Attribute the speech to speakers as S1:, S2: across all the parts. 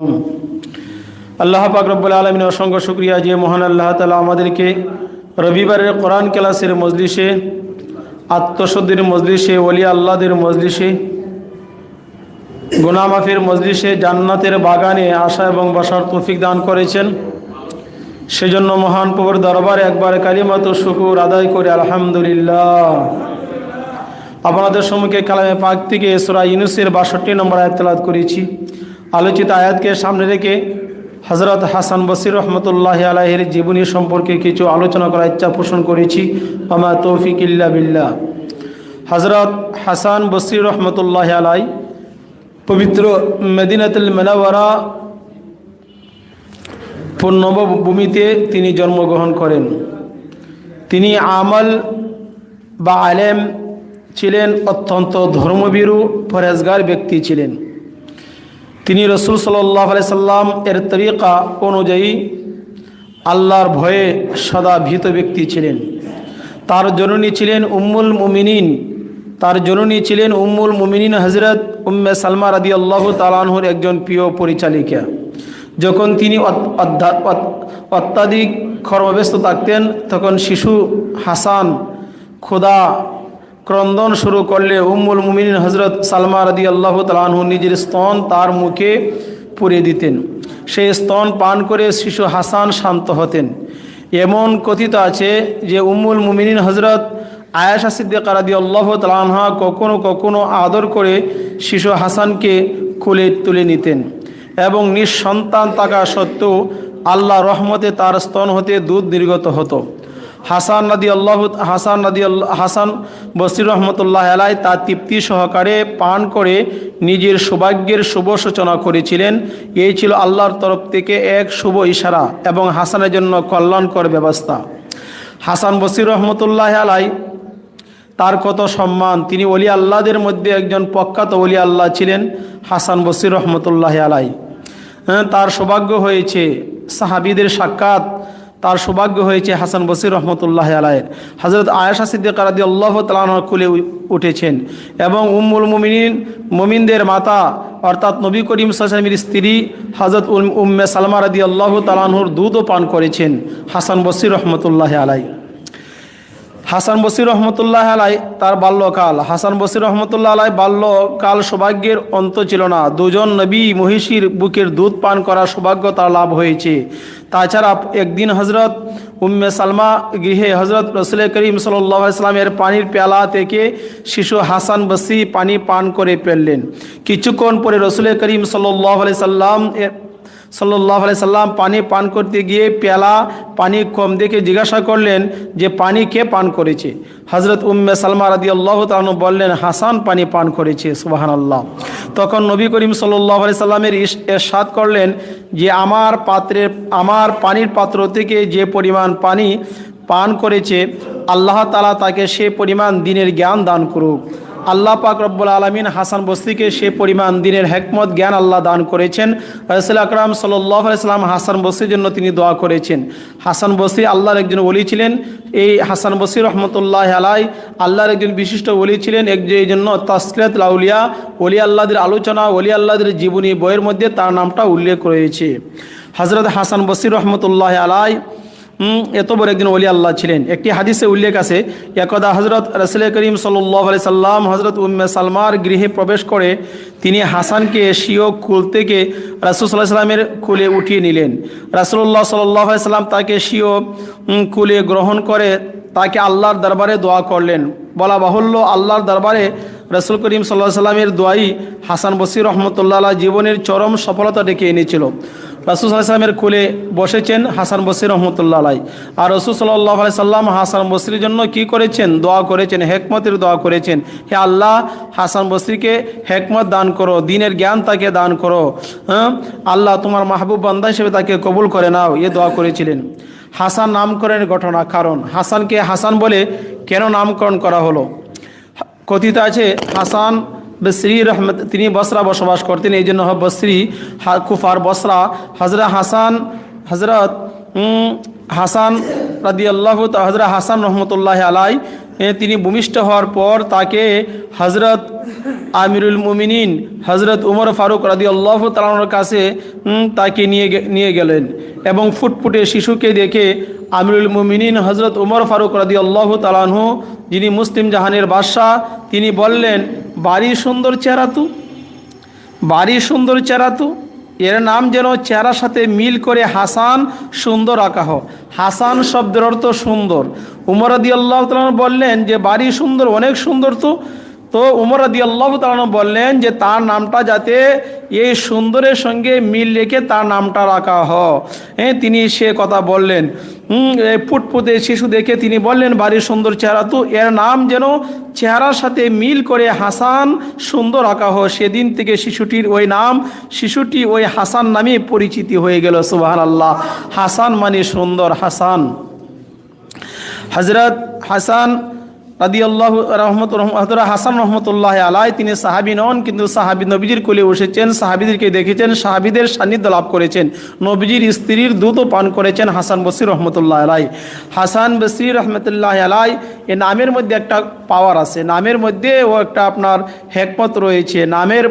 S1: আল্লাহ পাক রব্বুল আলমিন অসংখ্য শুক্রিয়া যে মহান আল্লাহ তালা আমাদেরকে রবিবারের কোরআন ক্লাসের মজলিসে, আত্মশুদ্ধির মজলিসে, ওলি আল্লাহদের মজলিসে গুনামাফির মজলিসে, জান্নাতের বাগানে আশা এবং বসার তৌফিক দান করেছেন। সেজন্য মহান প্রভুর দরবারে একবার কালিমাত শুকুর আদায় করে আলহামদুলিল্লাহ। আপনাদের সম্মুখে কালামে পাক থেকে সোরা ইউনুসের বাষট্টি নম্বর আয়াত তেলাওয়াত করেছি। আলোচিত আয়াতকে সামনে রেখে হজরত হাসান বসির রহমতুল্লাহ আলাহের জীবনী সম্পর্কে কিছু আলোচনা করার ইচ্ছা পোষণ করেছি। আমা তৌফিক ইল্লা বিল্লাহ। হজরত হাসান বসির রহমতুল্লাহ আলাই পবিত্র মেদিনাতুল মেনাওয়ারা নবভূমিতে তিনি জন্মগ্রহণ করেন। তিনি আমল বা আলেম ছিলেন, অত্যন্ত ধর্মবীরু ফরেজগার ব্যক্তি ছিলেন। তিনি রসুল সাল্লাহ সাল্লাম এর তরিকা অনুযায়ী আল্লাহর ভয়ে সদা ভীত ব্যক্তি ছিলেন। তার জননী ছিলেন উম্মুল মুমিনিন। তার জননী ছিলেন উম্মুল মুমিনিন হজরত উম্মে সালমা রাদি আল্লাহ তালানহুর একজন প্রিয় পরিচালিকা। যখন তিনি অত্যাধিক কর্মব্যস্ত থাকতেন, তখন শিশু হাসান খোদা ক্রন্দন শুরু করলে উম্মুল মুমিন হজরত সালমা রাদি আল্লাহ তালাহু নিজের স্তন তার মুখে পুড়িয়ে দিতেন। সেই স্তন পান করে শিশু হাসান শান্ত হতেন। এমন কথিত আছে যে উম্মুল মুমিনিন হজরত আয়াসা সিদ্দিকা রাদি আল্লাহ তালাহা কখনো কখনো আদর করে শিশু হাসানকে খুলে তুলে নিতেন এবং নিঃসন্তান থাকা সত্ত্বেও আল্লাহ রহমতে তার স্তন হতে দুধ নির্গত হতো। হাসান নদী আল্লাহ হাসান নদী হাসান বসির রহমতুল্লাহ আলাই তার তৃপ্তি সহকারে পান করে নিজের সৌভাগ্যের শুভ সূচনা করেছিলেন। এই ছিল আল্লাহর তরফ থেকে এক শুভ ইশারা এবং হাসানের জন্য কল্যাণকর ব্যবস্থা। হাসান বসির রহমতুল্লাহ আলাই তার কত সম্মান, তিনি অলি আল্লাহদের মধ্যে একজন প্রখ্যাত অলি আল্লাহ ছিলেন হাসান বসির রহমতুল্লাহ আলাই। হ্যাঁ তার সৌভাগ্য হয়েছে সাহাবিদের সাক্ষাৎ তার সৌভাগ্য হয়েছে হাসান বসির রহমতুল্লাহ আলায়ের হজরত আয়াসা সিদ্দিকা রাদি আল্লাহ তালানোর খুলে উঠেছেন এবং উম্মুল মুমিনিন, মুমিনদের মাতা অর্থাৎ নবী করিম সাসামির স্ত্রী হজরত উম্মে সালমা রাদি আল্লাহ তালানহুর দুধও পান করেছেন হাসান বসির রহমতুল্লাহ আলাই হাসান বসির রহমতুল্লাহ আলাই তার বাল্যকাল। হাসান বসির রহমতুল্লাহ আলাই বাল্যকাল সৌভাগ্যের অন্ত ছিল না। দুজন নবী মহিষীর বুকের দুধ পান করার সৌভাগ্য তার লাভ হয়েছে। তাছাড়া একদিন হজরত উম্মে সালমা গৃহে হজরত রসুল করিম সাল্লাহ ইসলামের পানির পেয়ালা থেকে শিশু হাসান বসি পানি পান করে ফেললেন। কিছুক্ষণ পরে রসুল করিম সাল্লাহ সাল্লাম সাল্লাহ সাল্লাম পানি পান করতে গিয়ে পেয়ালা পানি কম দেখে জিজ্ঞাসা করলেন যে পানি কে পান করেছে? হজরত উম্মে সালমা রাদি আল্লাহ তালু বললেন, হাসান পানি পান করেছে। সুবাহান আল্লাহ তখন নবী করিম সাল্লাহ আলি সাল্লামের এরশাদ করলেন যে, আমার পাত্রের আমার পানির পাত্র থেকে যে পরিমাণ পানি পান করেছে, আল্লাহ তালা তাকে সে পরিমাণ দিনের জ্ঞান দান করুক। আল্লাহ পাক রব্বুল আলমিন হাসান বস্তিকে সে পরিমাণ দিনের হেকমত, জ্ঞান আল্লাহ দান করেছেন। রসুল আকরাম সাল্লাহ সাল্লাম হাসান বস্তির জন্য তিনি দোয়া করেছেন। হাসান বস্তি আল্লাহর একজন ওলি ছিলেন। এই হাসান বসি রহমতুল্লাহ আলাই আল্লাহর একজন বিশিষ্ট ওলি ছিলেন। এক যে এই জন্য তাসকিরাত লাউলিয়া ওলি আল্লাহদের আলোচনা, ওলি আল্লাহদের জীবনী বইয়ের মধ্যে তার নামটা উল্লেখ রয়েছে। হজরত হাসান বসির রহমতুল্লাহ আলাই এত বড় একজন ওলি আল্লাহ ছিলেন। একটি হাদিসে উল্লেখ আছে একদা হজরত রসুল করিম সাল্লাহ আলি সাল্লাম হজরত উম্মে সালমার গৃহে প্রবেশ করে তিনি হাসানকে শিও কুল থেকে রাসুল সাল্লাহ সাল্লামের কুলে উঠিয়ে নিলেন। রাসুল্লাহ সাল্লাহ সাল্লাম তাকে শিও কুলে গ্রহণ করে তাকে আল্লাহর দরবারে দোয়া করলেন। বলা বাহুল্য, আল্লাহর দরবারে রসুল করিম সাল্লাহ সাল্লামের দোয়াই হাসান বসির রহমতুল্লাহ জীবনের চরম সফলতা ডেকে এনেছিল। রাসুল সাল্লামের কোলে বসেছেন হাসান বসির রহমতুল্লাহ আলাই। আর রসুল সাল্লাহ আলাই সাল্লাম হাসান বসির জন্য কি করেছেন? দোয়া করেছেন, হেকমতের দোয়া করেছেন। হে আল্লাহ, হাসান বসিরকে হেকমত দান করো, দিনের জ্ঞান তাকে দান করো। হ্যাঁ? আল্লাহ তোমার মাহবুব বান্দা হিসেবে তাকে কবুল করে নাও, এ দোয়া করেছিলেন। হাসান নামকরণের ঘটনা, কারণ হাসানকে হাসান বলে কেন নামকরণ করা হলো? কথিত আছে, হাসান বসরি রহমত, তিনি বসরা বসবাস করতেন, এই জন্য বসরি কুফার বসরা হজরত হাসান হজরত হাসান রাদি আল্লাহ হজরত হাসান রহমতুল্লাহ আলাই তিনি ভূমিষ্ঠ হওয়ার পর তাকে হজরত আমিরুল মুমিনিন হজরত উমর ফারুক রাদি আল্লাহ তালানোর কাছে তাকে নিয়ে নিয়ে গেলেন এবং ফুটফুটে শিশুকে দেখে আমিরুল মুমিনিন হজরত উমর ফারুক রাদি আল্লাহ তালানহু যিনি মুসলিম জাহানের বাদশাহ, তিনি বললেন, বাড়ি সুন্দর চেহারা তু, বাড়ি সুন্দর চেহারা তো, এর নাম যেন চেহারার সাথে মিল করে হাসান সুন্দর আঁকা হাসান শব্দের অর্থ সুন্দর। উমর আদি আল্লাহ বললেন যে, বাড়ি সুন্দর, অনেক সুন্দর তো তো উমর আদি আল্লাহ বললেন যে তার নামটা যাতে এই সুন্দরের সঙ্গে মিল রেখে তার নামটা রাখা হ। হ্যাঁ তিনি সে কথা বললেন। ফুটফুটে শিশু দেখে তিনি বললেন বাড়ির সুন্দর চেহারা, তো এর নাম যেন চেহারার সাথে মিল করে হাসান সুন্দর আঁকা হয় সেদিন থেকে শিশুটির ওই নাম, শিশুটি ওই হাসান নামে পরিচিতি হয়ে গেল সুবাহ আল্লাহ হাসান মানে সুন্দর হাসান। হজরত হাসান রাদি আল্লাহ রহমত হজরত হাসান রহমতুল্লাহ আলাই তিনি সাহাবি নন, কিন্তু সাহাবি নবীজির কোলে বসেছেন, সাহাবিদেরকে দেখেছেন, সাহাবিদের সান্নিধ্য লাভ করেছেন। নবীজির স্ত্রীর দুধও পান করেছেন হাসান বসির রহমতুল্লাহ আলাই হাসান বসির রহমতুল্লাহ আলাই এ নামের মধ্যে একটা পাওয়ার আছে। নামের মধ্যে ও একটা আপনার হেকমত রয়েছে। নামের,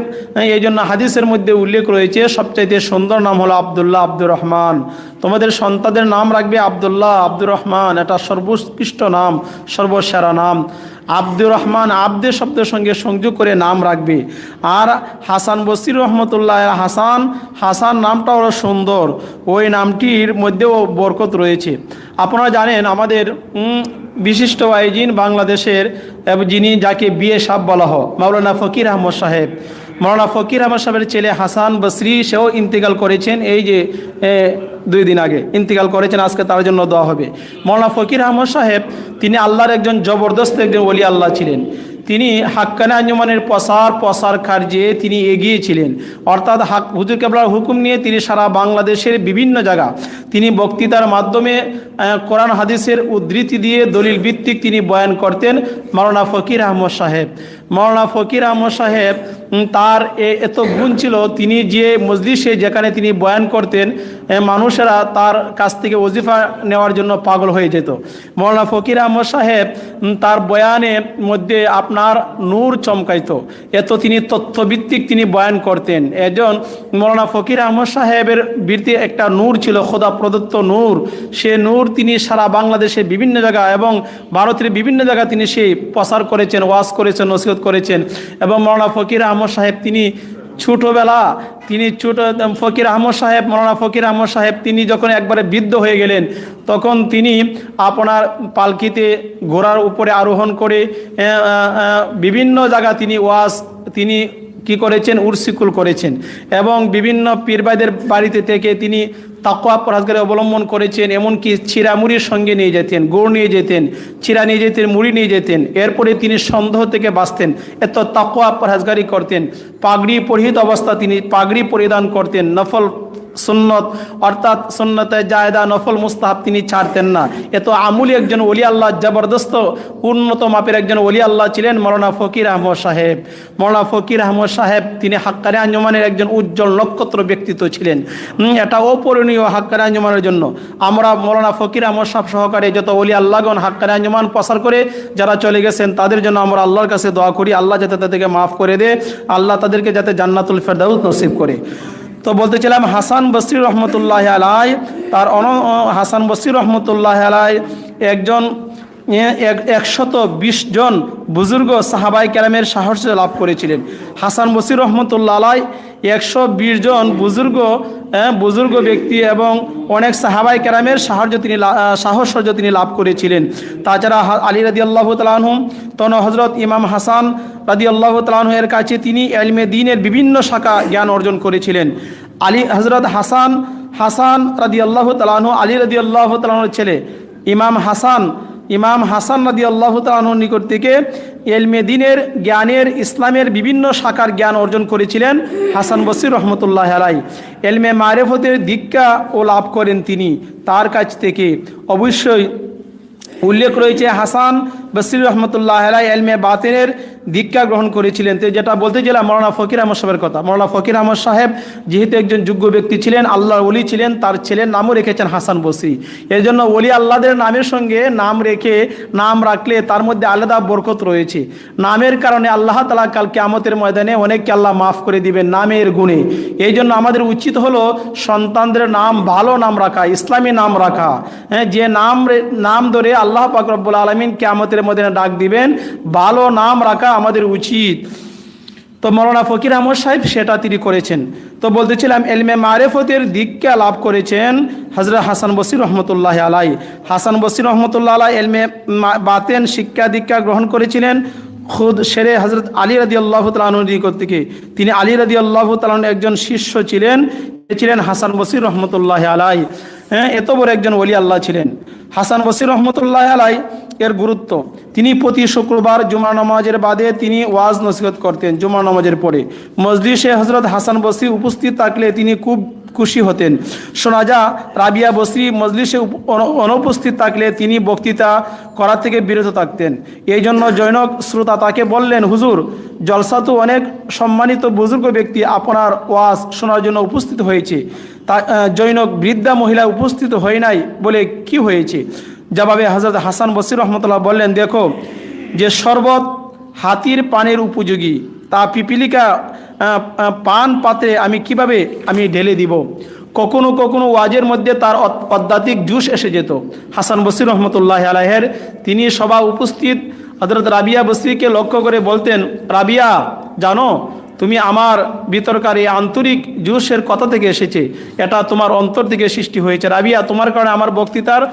S1: এই জন্য হাদিসের মধ্যে উল্লেখ রয়েছে, সবচাইতে সুন্দর নাম হলো আবদুল্লাহ আব্দুর রহমান। তোমাদের সন্তানদের নাম রাখবে আবদুল্লাহ আব্দুর রহমান। এটা সর্বোৎকৃষ্ট নাম, সর্বসেরা নাম। আব্দুর রহমান আব্দের শব্দের সঙ্গে সংযোগ করে নাম রাখবে। আর হাসান বসির রহমতুল্লাহ হাসান হাসান নামটা ওরা সুন্দর। ওই নামটির মধ্যেও বরকত রয়েছে। আপনারা জানেন আমাদের বিশিষ্ট আয়োজিন বাংলাদেশের, যিনি যাকে বিয়ে সাপ বলা হয়, মাওলানা ফকির আহমদ সাহেব। মৌলানা ফকির আহমদ সাহেবের ছেলে হাসান বসরি, সেও ইন্তেকাল করেছেন এই যে দুই দিন আগে। ইন্তেকাল করেছেন, আজকে তার জন্য দেওয়া হবে। মৌলানা ফকির আহমদ সাহেব, তিনি আল্লাহর একজন জবরদস্ত একজন ওলি আল্লাহ ছিলেন। তিনি হাক্কানে আঞ্জমানের প্রসার প্রসার কার্যে তিনি এগিয়েছিলেন অর্থাৎ হাক, হুজুর কেবলার হুকুম নিয়ে তিনি সারা বাংলাদেশের বিভিন্ন জায়গা তিনি বক্তৃতার মাধ্যমে কোরআন হাদিসের উদ্ধৃতি দিয়ে দলিল ভিত্তিক তিনি বয়ান করতেন মাওলানা ফকির আহমদ সাহেব। মাওলানা ফকির আহমদ সাহেব তার এত গুণ ছিল, তিনি যে মজলিসে যেখানে তিনি বয়ান করতেন মানুষেরা তার কাছ থেকে ওজিফা নেওয়ার জন্য পাগল হয়ে যেত। মৌলানা ফকির আহমদ সাহেব তার বয়ানের মধ্যে আপনার নূর চমকাইত। এত তিনি তথ্যভিত্তিক তিনি বয়ান করতেন। এজন মৌলানা ফকির আহমদ সাহেবের বৃত্তি একটা নূর ছিল খোদা প্রদত্ত নূর। সে নূর তিনি সারা বাংলাদেশে বিভিন্ন জায়গা এবং ভারতের বিভিন্ন জায়গা তিনি সেই প্রসার করেছেন, ওয়াজ করেছেন, নসিহত করেছেন। এবং মৌলানা ফকির আহমদ সাহেব তিনি ছোটোবেলা তিনি ছোট, ফকির আহমদ সাহেব, মৌলানা ফকির আহমদ সাহেব তিনি যখন একবারে বৃদ্ধ হয়ে গেলেন, তখন তিনি আপনার পালকিতে ঘোড়ার উপরে আরোহণ করে বিভিন্ন জায়গা তিনি ওয়াজ, তিনি কি করেছেন? উর্সিকুল করেছেন। এবং বিভিন্ন পীরবাইদের বাড়িতে থেকে তিনি তাকোয়া পরাজগারে অবলম্বন করেছেন, এমনকি মুড়ির সঙ্গে নিয়ে যেতেন, গুড় নিয়ে যেতেন, চিরা নিয়ে যেতেন, মুড়ি নিয়ে যেতেন। এরপরে তিনি সন্দেহ থেকে বাঁচতেন, এত তাকোয়া পরাজগারি করতেন, পাগড়ি পরিহিত অবস্থা তিনি পাগড়ি পরিধান করতেন, নফল সুন্নত, অর্থাৎ সুন্নতে জায়দা, নফল মুস্তাহাব তিনি ছাড়তেন না। এত আমুলি একজন ওলি আল্লাহ, জবরদস্ত, উন্নত মাপের একজন ওলি আল্লাহ ছিলেন মৌলানা ফকির আহমদ সাহেব। মৌলানা ফকির আহমদ সাহেব তিনি হাক্কারে আঞ্জমানের একজন উজ্জ্বল নক্ষত্র ব্যক্তিত্ব ছিলেন। এটা অপূরণীয় হাক্কারে আঞ্জমানের জন্য। আমরা মৌলানা ফকির আহমদ সাহ সহকারে যত অলি আল্লাহগণ হাক্কারে আঞ্জমান প্রসার করে যারা চলে গেছেন, তাদের জন্য আমরা আল্লাহর কাছে দোয়া করি। আল্লাহ যাতে তাদেরকে মাফ করে দে আল্লাহ তাদেরকে যাতে জান্নাতুল ফেরদাউদ নসিব করে। তো বলতেছিলাম, হাসান বসির রহমতুল্লাহ আলাই, তার অন হাসান বসির রহমতুল্লাহ আলাই একজন একশত বিশ জন বুজুর্গ সাহাবাই কেরামের সাহস লাভ করেছিলেন। হাসান বসির রহমতুল্লাহ আলাই একশো বিশ জন বুজুর্গ বুজুর্গ ব্যক্তি এবং অনেক সাহাবাই কেরামের সাহায্য তিনি সাহসর্য তিনি লাভ করেছিলেন। তাছাড়া আলী রাদি আল্লাহ তালাহম তন হজরত ইমাম হাসান রাদি আল্লাহ তালাহের কাছে তিনি এলমে দিনের বিভিন্ন শাখা জ্ঞান অর্জন করেছিলেন। আলী হজরত হাসান হাসান রাদি আল্লাহ তালাহু আলী রাদি আল্লাহ তালাহর ছেলে, ইমাম হাসান ইমাম হাসান নদী আল্লাহ তালাহুর নিকট থেকে এলমে দিনের জ্ঞানের, ইসলামের বিভিন্ন শাখার জ্ঞান অর্জন করেছিলেন হাসান বসির রহমতুল্লাহ আলাই এলমে মারেফতের দীক্ষা ও লাভ করেন তিনি। তার কাছ থেকে অবশ্যই উল্লেখ রয়েছে হাসান বসির রহমতুল্লাহ আলাই এলমে বাতেনের দীক্ষা গ্রহণ করেছিলেন। তো যেটা বলতে গেলাম মৌলানা ফকির আহমদ সাহেবের কথা। মৌলানা ফকির আহমদ সাহেব যেহেতু একজন যোগ্য ব্যক্তি ছিলেন, আল্লাহর ওলি ছিলেন, তার ছেলের নামও রেখেছেন হাসান বসরি। এর জন্য ওলি আল্লাহদের নামের সঙ্গে নাম রেখে, নাম রাখলে তার মধ্যে আলাদা বরকত রয়েছে। নামের কারণে আল্লাহ তালা কাল কেয়ামতের ময়দানে অনেককে আল্লাহ মাফ করে দিবেন নামের গুণে। এই জন্য আমাদের উচিত হলো সন্তানদের নাম, ভালো নাম রাখা, ইসলামী নাম রাখা। হ্যাঁ যে নাম নাম ধরে আল্লাহ পাক রব্বুল আলমিন কেয়ামতের ময়দানে ডাক দিবেন, ভালো নাম রাখা আমাদের উচিত। তো মৌলানা ফকির আহমদ সাহেব সেটা তিনি করেছেন। তো বলতেছিলাম, এলমে মারেফতের দীক্ষা লাভ করেছেন হজরত হাসান বসির রহমতুল্লাহ আলাই হাসান বসির রহমতুল্লাহ আলাই এলমে বাতেন শিক্ষা দীক্ষা গ্রহণ করেছিলেন খুদ শেরে হজরত আলী রাদি আল্লাহ তালুর নিকট থেকে। তিনি আলী রাদি আল্লাহ তালন একজন শিষ্য ছিলেন ছিলেন হাসান বসির রহমতুল্লাহ আলাই হ্যাঁ এত বড় একজন ওলি আল্লাহ ছিলেন। হাসান বসির রহমতুল্লাহ আলাই এর গুরুত্ব। তিনি প্রতি শুক্রবার জুমা নামাজের বাদে তিনি ওয়াজ নসিহত করতেন জুমা নামাজের পরে। মজলিসে হজরত হাসান বসরি উপস্থিত থাকলে তিনি খুব খুশি হতেন। যা, রাবিয়া বসরি মজলিসে অনুপস্থিত থাকলে তিনি বক্তৃতা করা থেকে বিরত থাকতেন। এই জন্য জৈনক শ্রোতা তাকে বললেন, হুজুর জলসা তো অনেক সম্মানিত বুজুর্গ ব্যক্তি আপনার ওয়াজ শোনার জন্য উপস্থিত হয়েছে। তা জৈনক বৃদ্ধা মহিলা উপস্থিত হয় নাই বলে কি হয়েছে? জবাবে হজরত হাসান বসির রহমতুল্লাহ বললেন, দেখো, যে শরবত হাতির পানের উপযোগী, তা পিপিলিকা পান পাত্রে আমি কীভাবে আমি ঢেলে দিব? কখনো কখনো ওয়াজের মধ্যে তার অত- অত্যাধিক জুস এসে যেত। হাসান বসির রহমতুল্লাহ আলাহের তিনি সভা উপস্থিত হজরত রাবিয়া বসরিকে লক্ষ্য করে বলতেন, রাবিয়া, জানো তুমি আমার ভিতরকার এই আন্তরিক জুসের কথা থেকে এসেছে। এটা তোমার অন্তর থেকে সৃষ্টি হয়েছে। রাবিয়া, তোমার কারণে আমার বক্তৃতার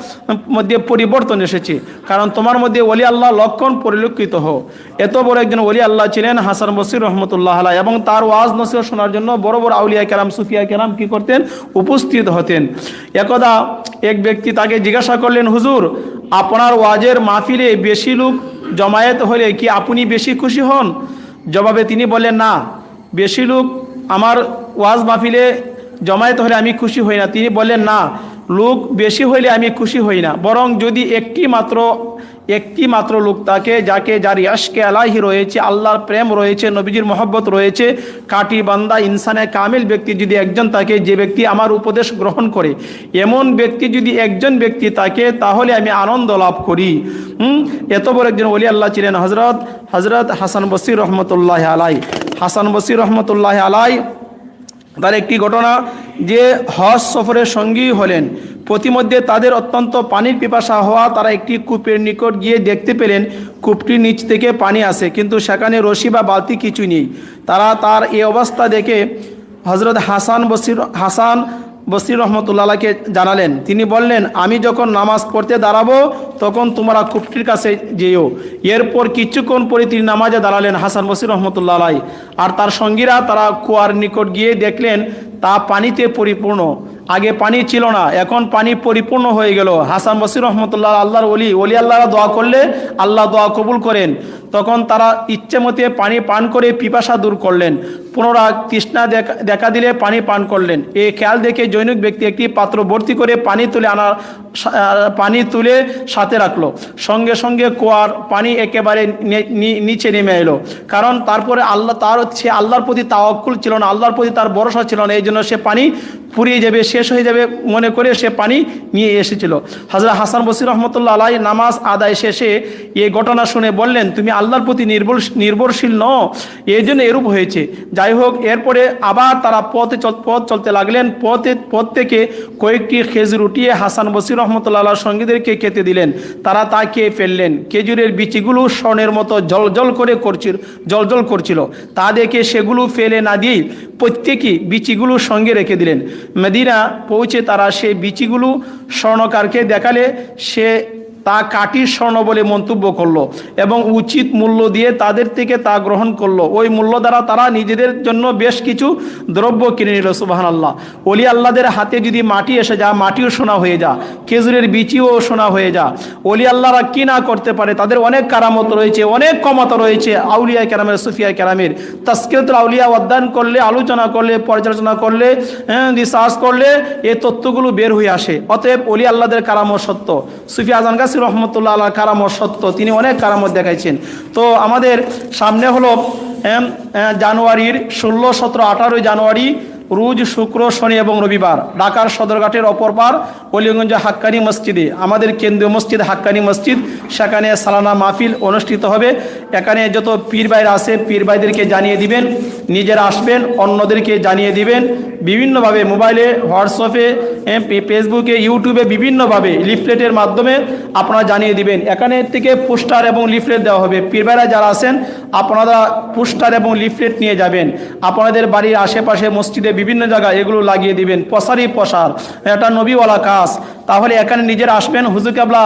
S1: মধ্যে পরিবর্তন এসেছে। কারণ তোমার মধ্যে ওলি আল্লাহ লক্ষণ পরিলক্ষিত হো। এত বড় একজন ওলি আল্লাহ ছিলেন হাসান বসির রহমতুল্লাহ আলাহ এবং তার ওয়াজ নসিহ শোনার জন্য বড় বড় আউলিয়া কেরাম, সুফিয়া কেরাম কি করতেন? উপস্থিত হতেন। একদা এক ব্যক্তি তাকে জিজ্ঞাসা করলেন, হুজুর, আপনার ওয়াজের মাহফিলে বেশি লোক জমায়েত হলে কি আপনি বেশি খুশি হন? জবাবে তিনি বললেন, না, বেশি লোক আমার ওয়াজ মাহফিলে জমায়েত হলে আমি খুশি হই না। তিনি বলেন না, লোক বেশি হইলে আমি খুশি হই না। বরং যদি একটি মাত্র একটি মাত্র লোক তাকে, যাকে যার ইয়াসকে আলাহি রয়েছে, আল্লাহর প্রেম রয়েছে, নবীজির মহব্বত রয়েছে কাটি বান্দা, ইনসানে কামিল ব্যক্তি যদি একজন তাকে, যে ব্যক্তি আমার উপদেশ গ্রহণ করে, এমন ব্যক্তি যদি একজন ব্যক্তি তাকে, তাহলে আমি আনন্দ লাভ করি। এত বড় একজন ওলি আল্লাহ ছিলেন হজরত হজরত হাসান বসির রহমতুল্লাহ আলাই। হাসান বসির রহমতুল্লাহ আলাই, তার একটি ঘটনা যে হজ সফরের সঙ্গী হলেন। প্রতিমধ্যে তাদের অত্যন্ত পানির পিপাসা হওয়া তারা একটি কূপের নিকট গিয়ে দেখতে পেলেন কূপটির নিচ থেকে পানি আসে কিন্তু সেখানে রশি বা বালতি কিছু নেই। তারা তার এই অবস্থা দেখে হজরত হাসান বসির হাসান বসির রহমতুল্লাহকে জানালেন। তিনি বললেন, আমি যখন নামাজ পড়তে দাঁড়াবো, তখন তোমরা কূপটির কাছে যেও। এরপর কিছুক্ষণ পরে তিনি নামাজে দাঁড়ালেন হাসান বসির রহমতুল্লাহ আর তার সঙ্গীরা তারা কুয়ার নিকট গিয়ে দেখলেন তা পানিতে পরিপূর্ণ। আগে পানি ছিল না, এখন পানি পরিপূর্ণ হয়ে গেল। হাসান বসির রহমতুল্লাহ আল্লাহর অলি ওলি আল্লাহরা দোয়া করলে আল্লাহ দোয়া কবুল করেন। তখন তারা ইচ্ছে মতে পানি পান করে পিপাসা দূর করলেন। পুনরায় তৃষ্ণা দেখা দিলে পানি পান করলেন। এই খেয়াল দেখে জৈনিক ব্যক্তি একটি পাত্র ভর্তি করে পানি তুলে আনার পানি তুলে সাথে রাখল। সঙ্গে সঙ্গে কুয়ার পানি একেবারে নিচে নেমে এলো। কারণ তারপরে আল্লাহ তার হচ্ছে আল্লাহর প্রতি তাওয়াক্কুল ছিল না, আল্লাহর প্রতি তার ভরসা ছিল না, এই জন্য সে পানি ফুরিয়ে যাবে, শেষ হয়ে যাবে মনে করে সে পানি নিয়ে এসেছিল। হাজরা হাসান বসির রহমতুল্লাহ আলাই নামাজ আদায় শেষে এই ঘটনা শুনে বললেন, তুমি আল্লাহর প্রতি নির্ভর নির্ভরশীল ন এই জন্য এরূপ হয়েছে। যাই হোক, এরপরে আবার তারা পথে পথ চলতে লাগলেন। পথে পথ থেকে কয়েকটি খেজুর উঠিয়ে হাসান বসির রহমতুল্লাহ সঙ্গীদেরকে খেতে দিলেন। তারা তা খেয়ে ফেললেন। খেজুরের বিচিগুলো স্বর্ণের মতো জল জল করে করছিল জল জল করছিল। তা দেখে সেগুলো ফেলে না দিয়েই প্রত্যেকেই বিচিগুলো সঙ্গে রেখে দিলেন। মদিনা পৌঁছে তারা সেই বিচিগুলো স্বর্ণকারকে দেখালে সে তা কাটির স্বর্ণ বলে মন্তব্য করল এবং উচিত মূল্য দিয়ে তাদের থেকে তা গ্রহণ করল। ওই মূল্য দ্বারা তারা নিজেদের জন্য বেশ কিছু দ্রব্য কিনে নিল সুবাহান আল্লাহ অলি আল্লাহদের হাতে যদি মাটি এসে যা মাটিও সোনা হয়ে যা খেজুরের বিচিও সোনা হয়ে যা অলি আল্লাহরা কি না করতে পারে? তাদের অনেক কারামত রয়েছে, অনেক ক্ষমতা রয়েছে আউলিয়া কেরামের, সুফিয়া কেরামের। তাস্কিরতুল আউলিয়া অধ্যয়ন করলে, আলোচনা করলে, পর্যালোচনা করলে হ্যাঁ রিসার্চ করলে এই তথ্যগুলো বের হয়ে আসে। অতএব অলি আল্লাহদের কারামত সত্য। সুফি আজান গাছি আলুসি রহমতুল্লাহ আল্লাহ কারামত সত্য, তিনি অনেক কারামত দেখাইছেন। তো আমাদের সামনে হলো জানুয়ারির ষোলো, সতেরো, আঠারোই জানুয়ারি রোজ শুক্র, শনি এবং রবিবার। ঢাকার সদরঘাটের অপর পার অলিগঞ্জ হাক্কানি মসজিদে। আমাদের কেন্দ্রীয় মসজিদ হাক্কানি মসজিদ। সেখানে সালানা মাহফিল অনুষ্ঠিত হবে। এখানে যত পীর ভাইরা আছে, পীর ভাইদেরকে জানিয়ে দিবেন। নিজেরা আসবেন, অন্যদেরকে জানিয়ে দিবেন। বিভিন্নভাবে মোবাইলে, হোয়াটসঅ্যাপে ফেসবুকে, ইউটিউবে বিভিন্নভাবে লিফলেটের মাধ্যমে আপনারা জানিয়ে দিবেন। এখানে থেকে পোস্টার এবং লিফলেট দেওয়া হবে। পীর ভাইরা যারা আছেন, আপনারা পোস্টার এবং লিফলেট নিয়ে যাবেন। আপনাদের বাড়ির আশেপাশে মসজিদে বিভিন্ন জায়গায় এগুলো লাগিয়ে দিবেন। পশারি পশার এটা নবীওয়ালা কাজ। তাহলে এখানে নিজের আসবেন। হুজুর কাবলা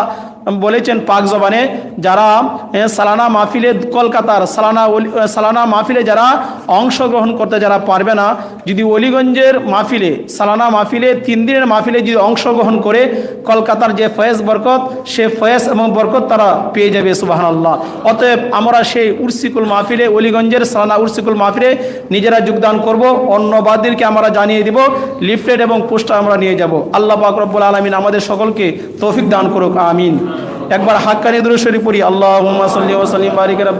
S1: বলেছেন পাক জবানে, যারা সালানা মাহফিলে কলকাতার সালানা সালানা মাহফিলে যারা অংশগ্রহণ করতে যারা পারবে না, যদি অলিগঞ্জের মাহফিলে, সালানা মাহফিলে, তিন দিনের মাহফিলে যদি অংশগ্রহণ করে, কলকাতার যে ফয়েজ বরকত, সে ফয়েজ এবং বরকত তারা পেয়ে যাবে সুবাহান আল্লাহ অতএব আমরা সেই উর্সিকুল মাহফিলে, অলিগঞ্জের সালানা উর্সিকুল মাহফিলে নিজেরা যোগদান করব, অন্য বাদীরকে আমরা জানিয়ে দিব, লিফলেট এবং পোস্টার আমরা নিয়ে যাব। আল্লাহ পাক রব্বুল আলমিন আমাদের সকলকে তৌফিক দান করুক, আমিন। একবার হাক্কানি দুরুশরী পড়ি। আল্লাহ সাল্লি ওসালিম বারিকের